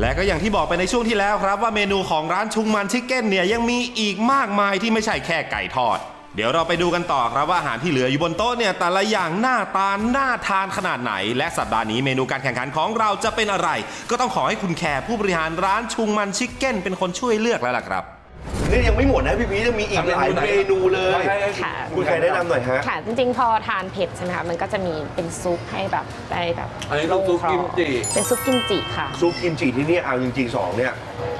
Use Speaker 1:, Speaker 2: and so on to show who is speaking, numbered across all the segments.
Speaker 1: และก็อย่างที่บอกไปในช่วงที่แล้วครับว่าเมนูของร้านชุงมันชิคเก้นเนี่ยยังมีอีกมากมายที่ไม่ใช่แค่ไก่ทอด เดี๋ยวเราไปดูกันต่อครับว่าอาหารที่เหลืออยู่บนโต๊ะเนี่ยแต่ละอย่างหน้าตาหน้าทานขนาดไหน และสัปดาห์นี้เมนูการแข่งขันของเราจะเป็นอะไร ก็ต้องขอให้คุณแคร์ผู้บริหารร้านชุงมันชิคเก้นเป็นคนช่วยเลือกแล้วล่ะครับ
Speaker 2: นี่ยังไม่หมดนะพี่พีชยังมีอีกหลายเมนูเลย
Speaker 3: ค่ะ
Speaker 2: คุณใครแนะนำหน่อยฮะ
Speaker 3: ค่ะ จริงๆ พอทานเผ็ดใช่ไหมคะ มันก็จะมีเป็นซุปให้แบบได้แบบ
Speaker 4: อันนี้ซุปกิมจิ
Speaker 3: เป็นซุปกิมจิค่ะ
Speaker 2: ซุปกิมจิที่นี่เอาจริงๆสองเนี่ย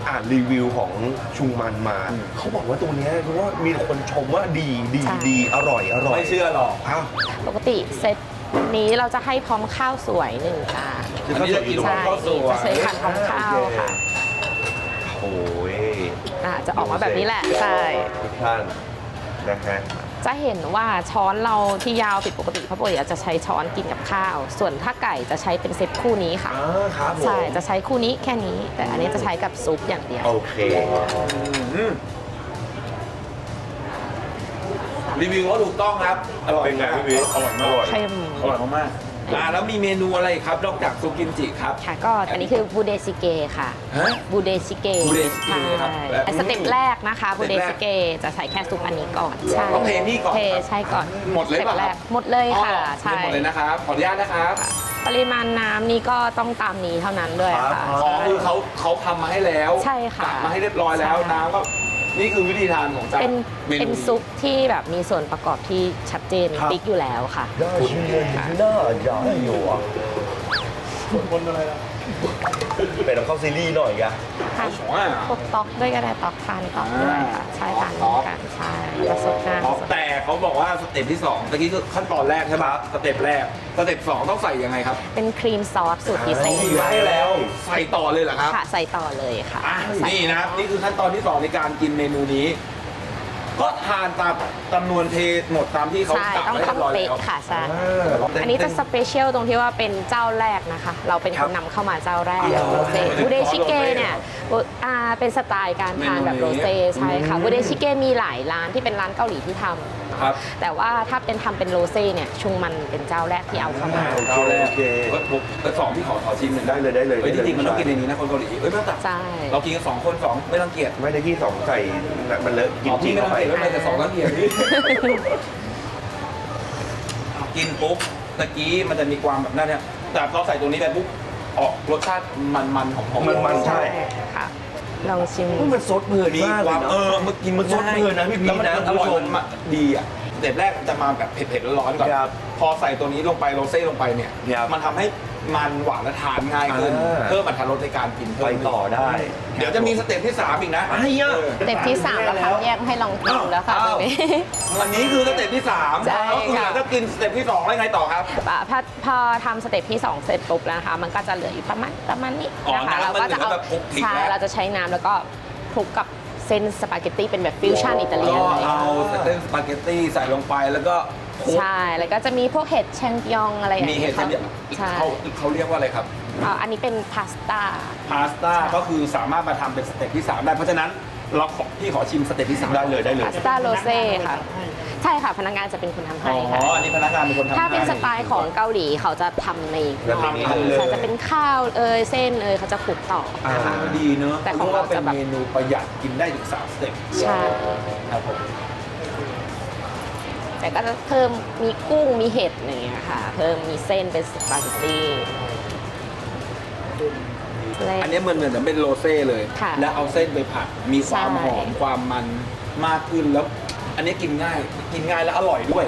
Speaker 2: อ่านรีวิวของชุงมันมา เขาบอกว่าตัวเนี้ยเพราะว่ามีคนชมว่าดีดี
Speaker 3: ใช่
Speaker 2: ดีอร่อยอร่อย
Speaker 4: ไม่เชื่อหรอก
Speaker 2: อ้าว
Speaker 3: ปกติเซตนี้เราจะให้พร้อมข้าวสวยหนึ่งจาน
Speaker 2: คือข้าวสวยอยู่ตรง
Speaker 3: ใช่
Speaker 2: นั้น
Speaker 4: ข้าวสวย
Speaker 3: จะใช้ขันพร้อมข้าวค่ะ
Speaker 2: โอ้ย
Speaker 3: อ่าจะออกมาแบบนี้แหละใช่
Speaker 2: ทุกท่านนะฮะ
Speaker 3: จะเห็นว่าช้อนเราที่ยาวผิดปกติเพราะปกติเราจะใช้ช้อนกินกับข้าว ส่วนถ้าไก่จะใช้เป็นเซตคู่นี้ค่ะ
Speaker 2: อ่าครับผม
Speaker 3: ใช่จะใช้คู่นี้แค่นี้ แต่อันนี้จะใช้กับซุปอย่างเดียว
Speaker 2: โอเค
Speaker 4: รีวิวก็ถูกต้องครับ อร่อย
Speaker 2: เป็นไง
Speaker 4: มาก
Speaker 2: พี่พีช
Speaker 4: อร่อยมาก
Speaker 2: อร่อย
Speaker 3: เค็ม
Speaker 4: อร่อยมากๆ อ่าแล้วมีเมนูอะไรอีกครับนอกจากซุปกิมจิครับ
Speaker 3: ค่ะก็อันนี้คือบูเดซิเกค่ะ
Speaker 4: ฮะ
Speaker 3: บูเดซิเก
Speaker 4: บูเดซิเก
Speaker 3: ใช่
Speaker 4: ครับ
Speaker 3: แต่สเต็ปแรกนะคะบูเดซิเกจะใส่แค่ซุปอันนี้ก่อนใช่
Speaker 4: ต้องเทนี่ก่อน
Speaker 3: เท
Speaker 4: ครับ
Speaker 3: ใช่ก่อน
Speaker 4: หมดเลย
Speaker 3: สต็ป
Speaker 4: ป่ะ
Speaker 3: แร
Speaker 4: ครั
Speaker 3: ก
Speaker 4: บ
Speaker 3: หมดเลยค่ะ
Speaker 4: อ๋อ
Speaker 3: ใช่
Speaker 4: หมดเลยนะครับ ขออนุญาตนะครับ
Speaker 3: ปริมาณน้ำนี่ก็ต้องตามนี้เท่านั้นด้วยค่ะ
Speaker 4: อ๋อ
Speaker 3: ใช่
Speaker 4: คือเขาเขาทำมาให้แล้ว
Speaker 3: ใช่ค่ะ
Speaker 4: ตักมาให้เรียบร้อยแล้ว
Speaker 3: ใช่
Speaker 4: น้ำก็ นี่คือวิธีทานของจ้า
Speaker 3: เป็น
Speaker 4: เมนู
Speaker 3: เป็นซุปที่แบบมีส่วนประกอบที่ชัดเจนติ๊กอยู่แล้วค่ะ
Speaker 2: ได้ชื่อเล่นน่าอยากอยู่อะคนอะไรล่ะ เป็นเข้าซีรีส์หน่อยอะ
Speaker 3: ทาน
Speaker 4: สองอะ
Speaker 3: พวกต๊อกด้วยก็ได้ต๊อกทานต๊อกด้วยค่ะใช่ทานด้วยกันใช่แล้วซุปหน้า
Speaker 4: อ๋อแต่เขาบอกว่าสเต็ปที่2ตะกี้คือขั้นตอนแรกใช่ไหมสเต็ปแรกสเต็ปสองต้องใส่ยังไงครับ
Speaker 3: เป็นครีมซอสสูตรพิเศษ
Speaker 4: ใส่แล้ว ใส่ต่อเลยเหรอครับ
Speaker 3: ค่ะใส่ต่อเลยค่ะ
Speaker 4: อะ
Speaker 3: ใส่
Speaker 4: นี่นะครับนี่คือขั้นตอนที่2ในการกินเมนูนี้ ก็ทานตามจำนวนเทหมดตามที่เขา
Speaker 3: ใช่
Speaker 4: ตัก
Speaker 3: ต้อง
Speaker 4: ไว้เรี
Speaker 3: ต้อยง
Speaker 4: บร้อย
Speaker 3: เป๊ะ
Speaker 4: แล้ว
Speaker 3: ค่ะใช่าอันนี้จะสเปเชียลตรงที่ว่าเป็นเจ้าแรกนะคะ เราเป็นคนนำเข้ามาเจ้าแรก
Speaker 4: อ๋อ
Speaker 3: โรเซ่
Speaker 4: เป็น
Speaker 3: บูเด
Speaker 4: ซอส
Speaker 3: ชิเก
Speaker 4: โรเซ่
Speaker 3: เนี่ยอ่าเป็นสไตล์การทานแบบ
Speaker 4: เมนูนี้
Speaker 3: โรเซ่ใช่ค่ะ
Speaker 4: อืม
Speaker 3: บูเดชิเกมีหลายร้านที่เป็นร้านเกาหลีที่ทำ
Speaker 4: ครับ
Speaker 3: แต่ว่าถ้าเป็นทำเป็นโรเซ่เนี่ยชุงมันเป็นเจ้าแรกที่เอาเข้ามา
Speaker 4: เอาแรก
Speaker 2: โอเค
Speaker 4: เอ้ยผมแต่สองพี่ขอขอชิมหนึ่ง
Speaker 2: ได้เลยได้เลย
Speaker 4: เฮ้ยจ
Speaker 2: ได้เลย
Speaker 4: ริงๆมันต้องกินในนี้นะคนเกาหลีเอ้ยไม่ต้องตัก
Speaker 3: ใช่
Speaker 4: เรากินกันสองคนสองไม่ต้องเกลียด
Speaker 2: ไม่ได้ที่สองใส่มันเลอะกิ
Speaker 4: กิ
Speaker 2: ม
Speaker 4: น
Speaker 2: จิ
Speaker 4: ที่ไม่
Speaker 2: เข้า
Speaker 4: ต้อง
Speaker 2: ไป
Speaker 4: เกลียดไม่เป็นไรแต่สองต้องเกลียดกินปุ๊บตะกี้มันจะมีความแบบนั้นเนี่ยแต่พอใส่ตัวนี้ไปปุ๊บออกรสชาติมันๆหอมๆ
Speaker 2: มันๆใช่
Speaker 3: ค่ะ ลองชิม
Speaker 2: มันซดเพลิน
Speaker 4: มี
Speaker 2: มาก
Speaker 4: ค
Speaker 2: เล
Speaker 4: วายม
Speaker 2: เน
Speaker 4: เอ
Speaker 2: อะ
Speaker 4: อเมื่อกิน
Speaker 2: มันซดเพลินนะพี่พีช
Speaker 4: แล้วมัน
Speaker 2: นะ
Speaker 4: อร่อย
Speaker 2: คุณผู้ชม
Speaker 4: มันดีอะส เต็ปแรกจะมาแบบเผ็ดๆร้อนๆก่อน
Speaker 2: ครับ
Speaker 4: พอใส่ตัวนี้ลงไปโรเซ่ลงไปเนี่ย
Speaker 2: ครับ
Speaker 4: มันทำให้มันหวานและทานง่ายขึ้น
Speaker 2: อ่า
Speaker 4: เพิ่มอรรถรสในการกิน
Speaker 2: ไป
Speaker 4: เพิ่ม
Speaker 2: ต่อได้
Speaker 4: เดี๋ยวจะมีสเต็ปที่3อีกนะ
Speaker 2: ไอ้ยะ
Speaker 4: เออ
Speaker 3: สเต็ปที่3แล้วค่ะแยกให้ลองกินแล้วค่ะตรงนี้
Speaker 4: วันนี้คือสเต็ปที่3
Speaker 3: ใช่
Speaker 4: แล้วคือ
Speaker 3: ค่ะ
Speaker 4: ถ้ากินสเต็ปที่2แล้วไงต่อครับ
Speaker 3: อะพอพอทำสเต็ปที่ 2 เสร็จปุ๊บแล้วนะคะ มันก็จะเหลืออยู่ประมาณประมาณนี้
Speaker 4: อ๋อ
Speaker 3: นะคะ
Speaker 4: น้ำมัน
Speaker 3: ก็จะเอา
Speaker 4: เหลือแบบคลุกคลิก
Speaker 3: ใช่
Speaker 4: แล้ว
Speaker 3: เราจะใช้น้ำแล้วก็คลุกกับ เส้นสปาเกตตี้เป็นแบบฟิวชั่นอิตาเลียน
Speaker 4: ก็
Speaker 3: เลย
Speaker 4: เอาเส้นสปาเกตตี้ใส่ลงไปแล้วก็คลุก
Speaker 3: ใช่ แล้วก็จะมีพวกเห็ดแชงยองอะไรอย่าง
Speaker 4: มี
Speaker 3: เงี้ย
Speaker 4: เห็ดเดียว
Speaker 3: ใช่
Speaker 4: เขาเขาเรียกว่าอะไรครับ
Speaker 3: อ่าอันนี้เป็นพาสต้า
Speaker 4: พาสต้าก็คือสามารถมาทำเป็นสเต็ปที่ 3 ได้ เพราะฉะนั้นเราขอพี่ขอชิมสเต็ปที่3
Speaker 2: ได้เลยได้เลย
Speaker 3: พาสต้าโรเซ่ค่ะ ใช่ค่ะพนักงานจะเป็นคนทำ
Speaker 4: อ๋
Speaker 3: ให้
Speaker 4: อ
Speaker 3: ค่ะ
Speaker 4: อันนี้พนักงานเป็นคนทำ
Speaker 3: ถ้าเป็น
Speaker 4: ให้
Speaker 3: สไตล์ของเกาหลีเขาจะทำใน
Speaker 2: แล้วทำเองเลย
Speaker 3: ใช่จะเป็นข้าวเอยเส้นเอยเขาจะคลุกต่อ
Speaker 4: อ่า
Speaker 3: นะคะ
Speaker 4: ดีเนอะ
Speaker 3: แต่ของเรา
Speaker 4: เรียกว่าเป็น
Speaker 3: จะแบบ
Speaker 4: เมนูประหยัดกินได้ถึง3สเต็ป
Speaker 3: ใช่
Speaker 4: ครับผม
Speaker 3: แต่ก็จะเพิ่มมีกุ้งมีเห็ดอย่างเงี้ยค่ะ เพิ่มมีเส้นเป็นสปาเกตตี้เส้น
Speaker 4: อันนี้เหมือนเหมือนจะเป็นโรเซ่เลย
Speaker 3: ค่ะ
Speaker 4: แล้วเอาเส้นไปผัด มีความ
Speaker 3: ใช่
Speaker 4: หอมความมันมากขึ้นแล้ว อันนี้กินง่าย กินง่ายแล้วอร่อยด้วย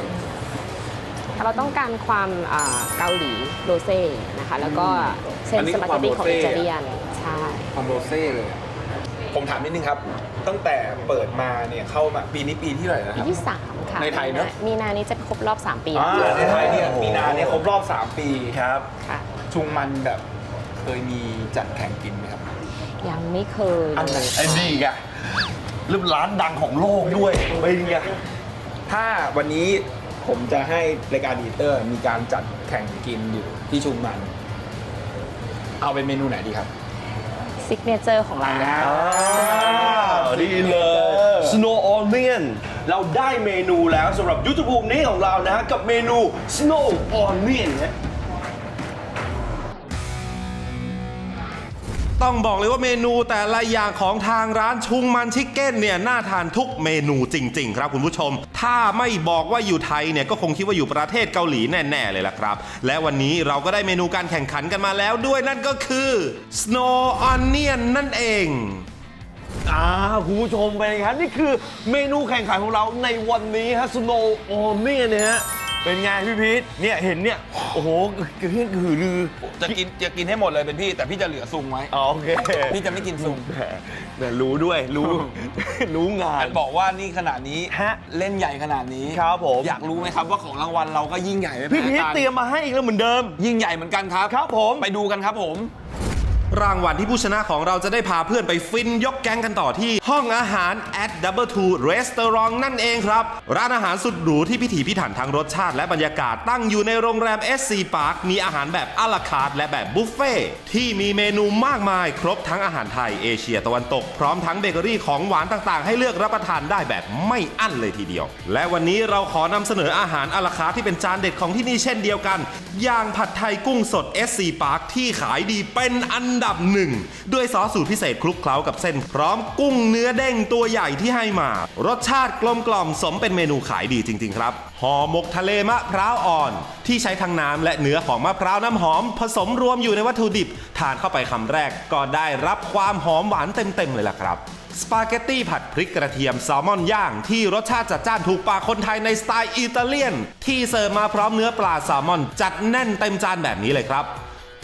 Speaker 3: เราต้องการความอ่าเกาหลีโรเซ่นะคะ แล้วก็เส้น
Speaker 4: อันนี้
Speaker 3: ส
Speaker 4: คือ
Speaker 3: ปาเกตตี้ของ
Speaker 4: ความโรเซ่
Speaker 3: อิตาเลียนใช่
Speaker 4: ความโรเซ่เลย ผมถามนิดนึงครับ ตั้งแต่เปิดมาเนี่ยเข้ามาปีนี้ปีที่เท่าไหร่นะค
Speaker 3: ปี
Speaker 4: รับ
Speaker 3: ที่ 3 ค่ะ
Speaker 4: ในไทยเนอะ
Speaker 3: มีนานี้จะครบรอบ 3 ปี
Speaker 4: อ่า
Speaker 3: แล้ว
Speaker 4: ในไทยเนี่ยมีนาเนี่ยครบรอบ 3 ปี
Speaker 2: ครับ
Speaker 3: ค่ะ
Speaker 4: ชุงมันแบบเคยมีจัดแข่งกินไหมครับ
Speaker 3: ยังไม่เคย
Speaker 4: อันไหน
Speaker 3: เลย
Speaker 2: ไอ้นี่ไง รูปร้านดังของโลกด้วยเป็นไง
Speaker 4: ถ้าวันนี้ผมจะให้รายการอีเตอร์มีการจัดแข่งกินอยู่ที่ชุมมัน เอาเป็นเมนูไหนดีครับ
Speaker 3: ซิกเนเจอร์ของเรานะ
Speaker 2: อ้าวดีเลย Snow Onion เราได้เมนูแล้วสำหรับยุทธภูมินี้ของเรานะฮะ กับเมนู Snow Onion นะ
Speaker 1: ต้องบอกเลยว่าเมนูแต่ละอย่างของทางร้านชุงมันชิคเก้นเนี่ยน่าทานทุกเมนูจริง ๆ ครับคุณผู้ชม ถ้าไม่บอกว่าอยู่ไทยเนี่ยก็คงคิดว่าอยู่ประเทศเกาหลีแน่ๆเลยล่ะครับ และวันนี้เราก็ได้เมนูการแข่งขันกันมาแล้วด้วยนั่นก็คือ Snow Onion นั่นเอง
Speaker 2: อ่าคุณผู้ชมเป็นไงครับนี่คือเมนูแข่งขันของเราในวันนี้ฮะ Snow Onion เนี่ยฮะ เป็นไงพี่พีทเนี่ยเห็นเนี่ยโอ้โหกระเฮี้ยนกระหือรือ
Speaker 4: จะกินจะกินให้หมดเลยเป็นพี่ แต่พี่จะเหลือซุงไว้
Speaker 2: อ๋อโอเค
Speaker 4: พี่จะไม่กินซุง
Speaker 2: แหมแหมรู้ด้วยรู้ รู้งาน
Speaker 4: บอกว่านี่ขนาดนี้
Speaker 2: ฮะ
Speaker 4: เล่นใหญ่ขนาดนี้
Speaker 2: ครับผม
Speaker 4: อยากรู้ไหมครับว่าของรางวัลเราก็ยิ่งใหญ่ไม่
Speaker 2: พี่
Speaker 4: แพ้
Speaker 2: พีท
Speaker 4: กัน
Speaker 2: เตรียมมาให้อีกแล้วเหมือนเดิม
Speaker 4: ยิ่งใหญ่เหมือนกันครับ
Speaker 2: ครับผม
Speaker 4: ไปดูกันครับผม
Speaker 1: รางวัลที่ผู้ชนะของเราจะได้พาเพื่อนไปฟินยกแก๊งกันต่อที่ ห้องอาหาร at double two restaurant นั่นเองครับ ร้านอาหารสุดหรูที่พิถีพิถันทั้งรสชาติและบรรยากาศตั้งอยู่ในโรงแรม SC Park มีอาหารแบบอาราคาร์ทและแบบบุฟเฟ่ที่มีเมนูมากมายครบทั้งอาหารไทยเอเชียตะวันตกพร้อมทั้งเบเกอรี่ของหวานต่างๆ ให้เลือกรับประทานได้แบบไม่อั้นเลยทีเดียว และวันนี้เราขอนำเสนออาหารอาราคาร์ทที่เป็นจานเด็ดของที่นี่เช่นเดียวกัน อย่างผัดไทยกุ้งสด SC Park ที่ขายดีเป็นอันดับหนึ่งด้วยซอสสูตรพิเศษคลุกเคล้ากับเส้น พร้อมกุ้งเนื้อเด้งตัวใหญ่ที่ให้มา รสชาติกลมกล่อมสมเป็นเมนูขายดีจริง ๆ ครับห่อหมกทะเลมะพร้าวอ่อน ที่ใช้ทั้งน้ำและเนื้อของมะพร้าวน้ำหอม ผสมรวมอยู่ในวัตถุดิบ ทานเข้าไปคำแรกก็ได้รับความหอมหวานเต็มๆเลยล่ะครับสปาเกตตี้ผัดพริกกระเทียมแซลมอนย่าง ที่รสชาติจัดจ้านถูกปากคนไทยในสไตล์อิตาเลียน ที่เสิร์ฟมาพร้อมเนื้อปลาแซลมอน จัดแน่นเต็มจานแบบนี้เลยครับ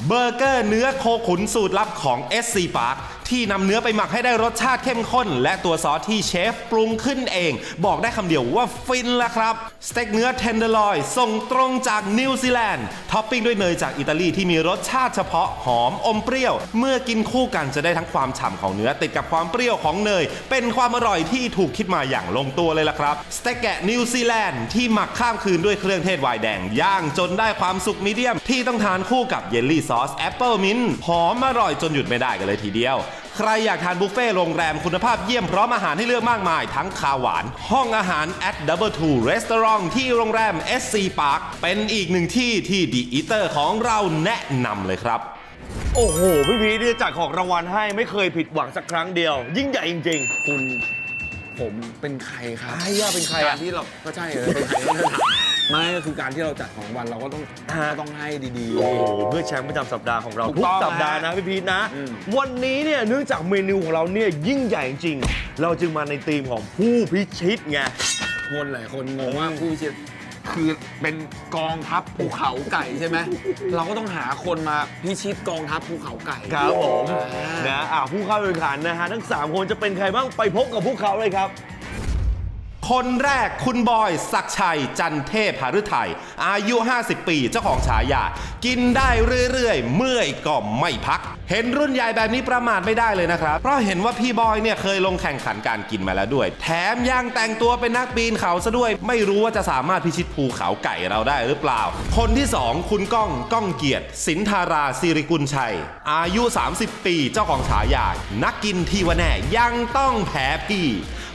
Speaker 1: เบอร์เกอร์เนื้อโคขุนสูตรลับของ SC Park ที่นำเนื้อไปหมักให้ได้รสชาติเข้มข้น และตัวซอสที่เชฟปรุงขึ้นเอง บอกได้คำเดียวว่าฟินละครับ สเต็กเนื้อเทนเดอร์ลอยส่งตรงจากนิวซีแลนด์ท็อปปิ้งด้วยเนยจากอิตาลีที่มีรสชาติเฉพาะหอมอมเปรี้ยว เมื่อกินคู่กันจะได้ทั้งความฉ่ำของเนื้อติดกับความเปรี้ยวของเนย เป็นความอร่อยที่ถูกคิดมาอย่างลงตัวเลยละครับสเต็กแกะนิวซีแลนด์ที่หมักข้ามคืนด้วยเครื่องเทศไวน์แดงย่างจนได้ความสุกมีเดียม ที่ต้องทานคู่กับเยลลี่ซอสแอปเปิลมินหอมอร่อยจนหยุดไม่ได้กันเลยทีเดียว ใครอยากทานบุฟเฟ่ต์โรงแรมคุณภาพเยี่ยมพร้อมอาหารให้เลือกมากมาย ทั้งคาวหวาน ห้องอาหาร at double two restaurant ที่โรงแรม SC Park เป็นอีกหนึ่งที่ที่ดีอีเตอร์ของเราแนะนำเลยครับ
Speaker 2: โอ้โห พี่พีทเนี่ยจัดของรางวัลให้ไม่เคยผิดหวังสักครั้งเดียว ยิ่งใหญ่จริง
Speaker 4: คุณผมเป็นใครครับ
Speaker 2: ใครอะเป็นใครอะ
Speaker 4: การที่เราก็ใช่เลยเป็นใครก็ต้องถาม ไม่ก็คือการที่เราจัดของรางวัลเราก็ต้อง
Speaker 2: ฮะ
Speaker 4: ก็ต้องให้ดี
Speaker 2: ๆ โอ้โหเพื่อแชมป์ประจำสัปดาห์ของเรา
Speaker 4: ถูก
Speaker 2: ทุก
Speaker 4: ต้อง
Speaker 2: สัปดาห์นะพี่พีทนะ
Speaker 4: อืม
Speaker 2: วันนี้เนี่ยเนื่องจากเมนูของเราเนี่ยยิ่งใหญ่จริง เราจึงมาในธีมของผู้พิชิตไง
Speaker 4: ๆคนหลายคนงงว่าผู้พิชิตคือเป็นกองทัพภูเขาไก่ใช่ไหมเราก็ต้องหาคนมาพิชิตกองทัพภูเขาไก่
Speaker 2: ครับผม
Speaker 4: อ่า
Speaker 2: นะอ่าผู้เข้าแข่งขันนะฮะทั้ง 3 คนจะเป็นใครบ้างไปพบกับพวกเขาเลยครับ
Speaker 1: คนแรกคุณบอยศักชัยจันเทพหฤทัยอายุ 50 ปีเจ้าของฉายา กินได้เรื่อยๆ เมื่อยก็ไม่พัก เห็นรุ่นใหญ่แบบนี้ประมาทไม่ได้เลยนะครับ เพราะเห็นว่าพี่บอยเนี่ยเคยลงแข่งขันการกินมาแล้วด้วย แถมยังแต่งตัวเป็นนักปีนเขาซะด้วย ไม่รู้ว่าจะสามารถพิชิตภูเขาไก่เราได้หรือเปล่า คนที่ 2 คุณก้องก้องเกียรติสินธาราสิริกุลชัย อายุ 30 ปีเจ้าของฉายา นักกินที่ว่าแน่ยังต้องแพ้พี่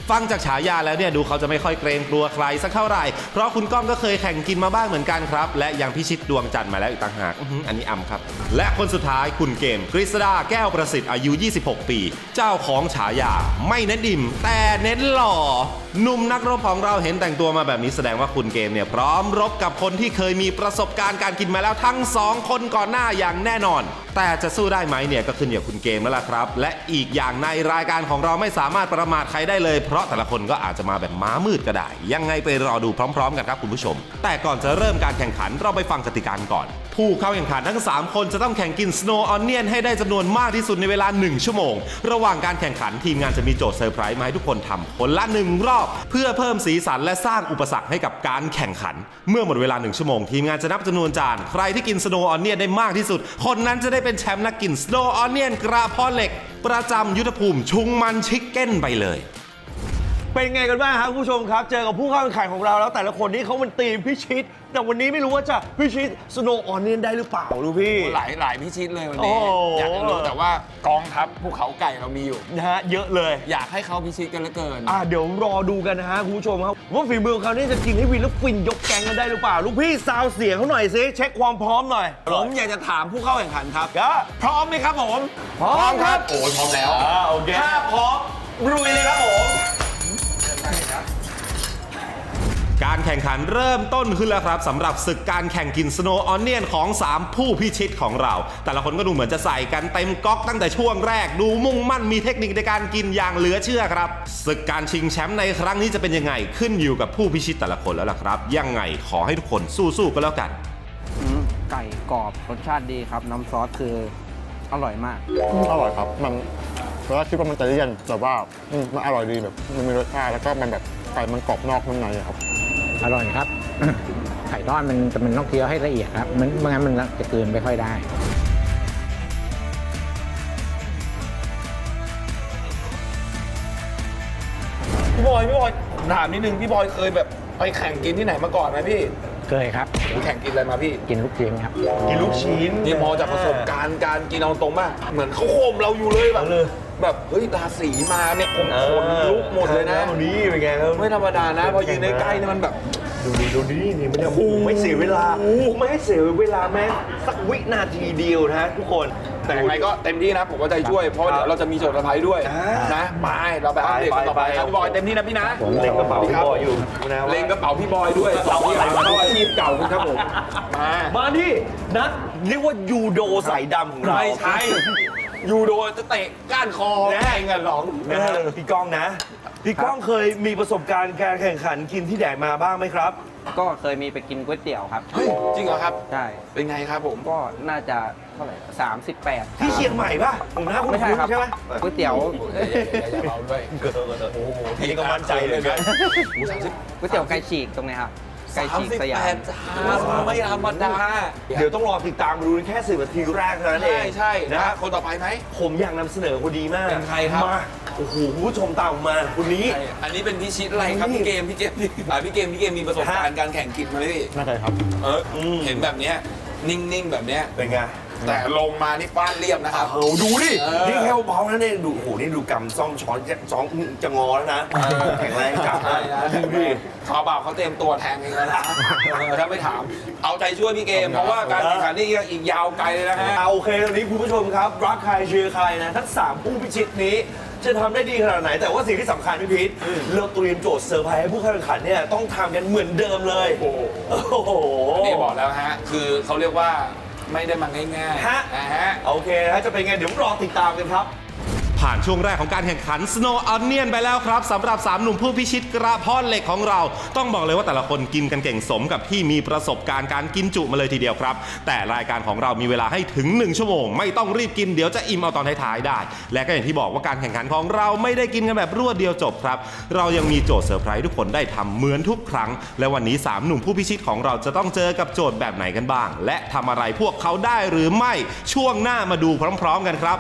Speaker 1: ฟังจากฉายาแล้วเนี่ยดูเขาจะไม่ค่อยเกรงกลัวใครสักเท่าไหร่ เพราะคุณก้องก็เคยแข่งกินมาบ้างเหมือนกันครับ และยังพิชิตดวงจันทร์มาแล้วอีกต่างหากอื้อหืออันนี้อำครับ และคนสุดท้ายคุณเกมกฤษดาแก้วประสิทธิ์อายุ 26 ปี เจ้าของฉายาไม่เน้นดิ่มแต่เน้นหล่อหนุ่มนักรบของเราเห็นแต่งตัวมาแบบนี้แสดงว่าคุณเกมเนี่ยพร้อมรบกับคนที่เคยมีประสบการณ์การกินมาแล้วทั้งสองคนก่อนหน้าอย่างแน่นอน แต่จะสู้ได้ไหมเนี่ยก็ขึ้นอยู่กับคุณเกมแล้วล่ะครับ และอีกอย่างในรายการของเราไม่สามารถประมาทใครได้เลย เพราะแต่ละคนก็อาจจะมาแบบม้ามืดก็ได้ ยังไงไปรอดูพร้อม ๆ กันครับคุณผู้ชม แต่ก่อนจะเริ่มการแข่งขันเราไปฟังกติกาก่อน ผู้เข้าแข่งขันทั้ง 3 คนจะต้องแข่งกิน Snow Onion ให้ได้จำนวนมากที่สุดในเวลา 1 ชั่วโมง ระหว่างการแข่งขันทีมงานจะมีโจทย์เซอร์ไพรส์มาให้ทุกคนทำคนละหนึ่งรอบ เพื่อเพิ่มสีสันและสร้างอุปสรรคให้กับการแข่งขัน เมื่อหมดเวลา 1 ชั่วโมง ทีมงานจะนับจำนวนจาน ใครที่กิน Snow Onion ได้มากที่สุด คนนั้นจะได้เป็นแชมป์นักกิน Snow Onion กระเพาะเหล็ก ประจำยุทธภูมิชุงมันชิคเก้นไปเลย
Speaker 2: เป็นไงกันบ้างครับคุณผู้ชมครับ เจอกับผู้เข้าแข่งขันของเราแล้วแต่ละคนนี้เขามันตีมพิชิต แต่วันนี้ไม่รู้ว่าจะพิชิตสโนว์ออนเนียนได้หรือเปล่าดูพี่
Speaker 4: หลายหลายพิชิตเลยวัน
Speaker 2: โอ้
Speaker 4: นี้
Speaker 2: โห
Speaker 4: อยากจะรู้แต่ว่ากองทัพภูเขาไก่เรามีอยู่
Speaker 2: นะฮะเยอะเลย
Speaker 4: อยากให้เขาพิชิตกันเหลือเกิน
Speaker 2: อะเดี๋ยวรอดูกันนะฮะคุณผู้ชมครับว่าฝีมือของเขานี่จะกินให้วินแล้วฟินยกแกงกันได้หรือเปล่าลูกพี่ซาวเสียงเขาหน่อยสิเช็คความพร้อมหน่อย
Speaker 4: ผมอยากจะถามผู้เข้าแข่งขันครับ
Speaker 2: ก็
Speaker 4: พร้อมไหมครับผม
Speaker 2: พร้อมครับ
Speaker 4: โอ้ยพร้อมแล้ว
Speaker 2: อ่าโอเค
Speaker 4: ถ้าพร้อมรุยเลยครับ
Speaker 1: แข่งขันเริ่มต้นขึ้นแล้วครับสำหรับศึกการแข่งกินสโนว์ออนเนียนของ 3 ผู้พิชิตของเรา แต่ละคนก็ดูเหมือนจะใส่กันเต็มก๊อกตั้งแต่ช่วงแรกดูมุ่งมั่นมีเทคนิคในการกินอย่างเหลือเชื่อครับศึกการชิงแชมป์ในครั้งนี้จะเป็นยังไงขึ้นอยู่กับผู้พิชิตแต่ละคนแล้วล่ะครับ ยังไงขอให้ทุกคนสู้ๆก็แล้วกัน
Speaker 5: อืมไก่กรอบรสชาติดีครับ น้ำซอสคืออร่อยมาก
Speaker 6: อืมอร่อยครับ มันเพราะว่าคิดว่ามันจะเลี่ยนแต่ว่าอืมมันอร่อยดีแบบ มันมีรสชาติแล้วก็มันแบบไก่มันกรอบนอกนุ่มในอะครับ
Speaker 7: อร่อยครับ ไข่ทอดมันจะมันต้องเคี้ยวให้ละเอียดครับมันไม่งั้นมันจะกลืนไม่ค่อยได้
Speaker 4: พี่บอยพี่บอยถามนิดนึงพี่บอยเคยแบบไปแข่งกินที่ไหนมาก่อนไหมพี่
Speaker 7: เคยครับ
Speaker 4: แข่งกินอะไรมาพี่
Speaker 7: กินลูกชิ้นครับ
Speaker 2: กินลูกชิ้น
Speaker 4: นี่มองจากประสบการณ์การกินเอาตรงมาก เหมือนเขาโคมเราอยู่เลยแบบ
Speaker 2: เอาเลย
Speaker 4: แบบเฮ้ยราศีมาเนี่ยผมขนลุกหมดเลยนะ
Speaker 2: วันนี้เป็นไงครับ
Speaker 4: ไม่ธรรมดานะ พอยืนใกล้ๆเนี่ยมันแบบ
Speaker 2: ดูดีดูดีนี่มันจะไม่เสียเวลาไม่ให้เสียเวลาแม้สักวินาทีเดียวนะฮะทุกคน
Speaker 4: แต่ยังไงก็เต็มที่นะ ผมก็ใจช่วย เพราะว่าเดี๋ยวเราจะมีโจทย์สะพายด้วย
Speaker 2: อ่าน
Speaker 4: นะไปเราไปอัปเดตกันต่อไป
Speaker 2: ไปไป
Speaker 4: ครับพี่บอยเต็มที่นะพี่นะ
Speaker 2: ผมเล็งกระเป๋าพี่บอยอยู่นะว่า
Speaker 4: เล็งกระเป๋าพี่บอยด้วยสองที่หาเข้าอาชีพเก่าคุณครับผมมา
Speaker 2: มาที่นัดเรียกว่ายูโดสายดำของเรา
Speaker 4: ไม่ใช่ ยูโดจะเตะก้านคอ
Speaker 2: แน่
Speaker 4: แข่งกันหรอง
Speaker 2: นะฮะพี่ก้องนะ พี่ก้องเคยมีประสบการณ์การแข่งขันกินที่ไหนมาบ้างไหมครับ
Speaker 5: ก็เคยมีไปกินก๋วยเตี๋ยวครับ
Speaker 4: เฮ้ยจริงเหรอครับ
Speaker 5: ใช่
Speaker 4: เป็นไงครับผม
Speaker 5: ก็น่าจะเท่าไหร่สามสิบแปด
Speaker 2: ที่เชียงใหม่ป่ะผมนะคุณ
Speaker 5: ไม่ใช่ครับ
Speaker 2: ใช่ไหม
Speaker 5: ก๋วยเตี๋ยว
Speaker 4: อย่าเบาด้วย
Speaker 2: โอ้โหพี่ก็มั่นใจเลยนะ
Speaker 5: ก๋วยเตี๋ยวไก่ฉีกตรงไหนครับ ไก่ฉีกสยาม
Speaker 4: ไม่ธรรมดา
Speaker 2: เดี๋ยวต้องรอติดตามดูแค่สิบนาทีแรกเท่านั้นเอ
Speaker 4: ใช่
Speaker 2: ง
Speaker 4: ใช่
Speaker 2: นะ
Speaker 4: นะคนต่อไปไหม
Speaker 2: ผมอยากนำเสนอคนดีมาก
Speaker 4: เป็นใครครับ
Speaker 2: มาโอ้โหคุณผู้ชมตามผมมาคนนี้
Speaker 4: อันนี้เป็นพิชิตอะไรครับพี่เกมพี่เกมอ่าพี่เกมพี่เกมมีประสบการณ์การแข่งกินมาไหมพี่
Speaker 6: น่าจะครับ
Speaker 4: เอออ
Speaker 2: ม
Speaker 4: เห็นแบบเนี้ยนิ่งๆแบบเนี้ย
Speaker 2: เป็นไง
Speaker 4: แต่ลงมานี่ฟาดเรียบนะครับ
Speaker 2: เออดูดิ
Speaker 4: เออ
Speaker 2: นี่แค่เบาๆนั่นเองดูโอ้โหนี่ดูกำซ่อมช้อนจะจ้องจะงอแล้วนะแข็งแรงจัง
Speaker 4: ใช่นะ
Speaker 2: ดูดิ
Speaker 4: เขาเปล่าเขาเตรียมตัวแทงเองแล้วนะเออถ้าไม่ถาม เอาใจช่วยพี่เกม เพราะว่าการแข่งขันนี่ยังอีกยาวไกลเลยนะฮะ
Speaker 2: เอาโอเคตอนนี้คุณผู้ชมครับ รักใครเชียร์ใครนะทั้งสามผู้พิชิตนี้ จะทำได้ดีขนาดไหน แต่ว่าสิ่งที่สำคัญพี่พีทเราเตรียมโจทย์เซอร์ไพรส์ให้ผู้เข้าแข่งขันเนี่ยต้องทำกันเหมือนเดิมเลย
Speaker 4: โอ้โห
Speaker 2: โอ้โห
Speaker 4: นี่บอกแล้วฮะ คือเขาเรียกว่า ไม่ได้มาง่าย
Speaker 2: ฮะ
Speaker 4: ๆนะฮะ
Speaker 2: โอเคนะจะเป็นไงเดี๋ยวรอติดตามกันครับ
Speaker 1: ผ่านช่วงแรกของการแข่งขัน Snow Onion ไปแล้วครับสำหรับ 3 หนุ่มผู้พิชิตกระเพาะเหล็กของเรา ต้องบอกเลยว่าแต่ละคนกินกันเก่งสมกับที่มีประสบการณ์การกินจุมาเลยทีเดียวครับ แต่รายการของเรามีเวลาให้ถึง 1 ชั่วโมง ไม่ต้องรีบกินเดี๋ยวจะอิ่มเอาตอนท้ายๆได้ และก็อย่างที่บอกว่าการแข่งขันของเราไม่ได้กินกันแบบรวดเดียวจบครับ เรายังมีโจทย์เซอร์ไพรส์ทุกคนได้ทำเหมือนทุกครั้ง และวันนี้ 3 หนุ่มผู้พิชิตของเราจะต้องเจอกับโจทย์แบบไหนกันบ้าง และทำอะไรพวกเขาได้หรือไม่ช่วงหน้ามาดูพร้อม ๆ กันครับ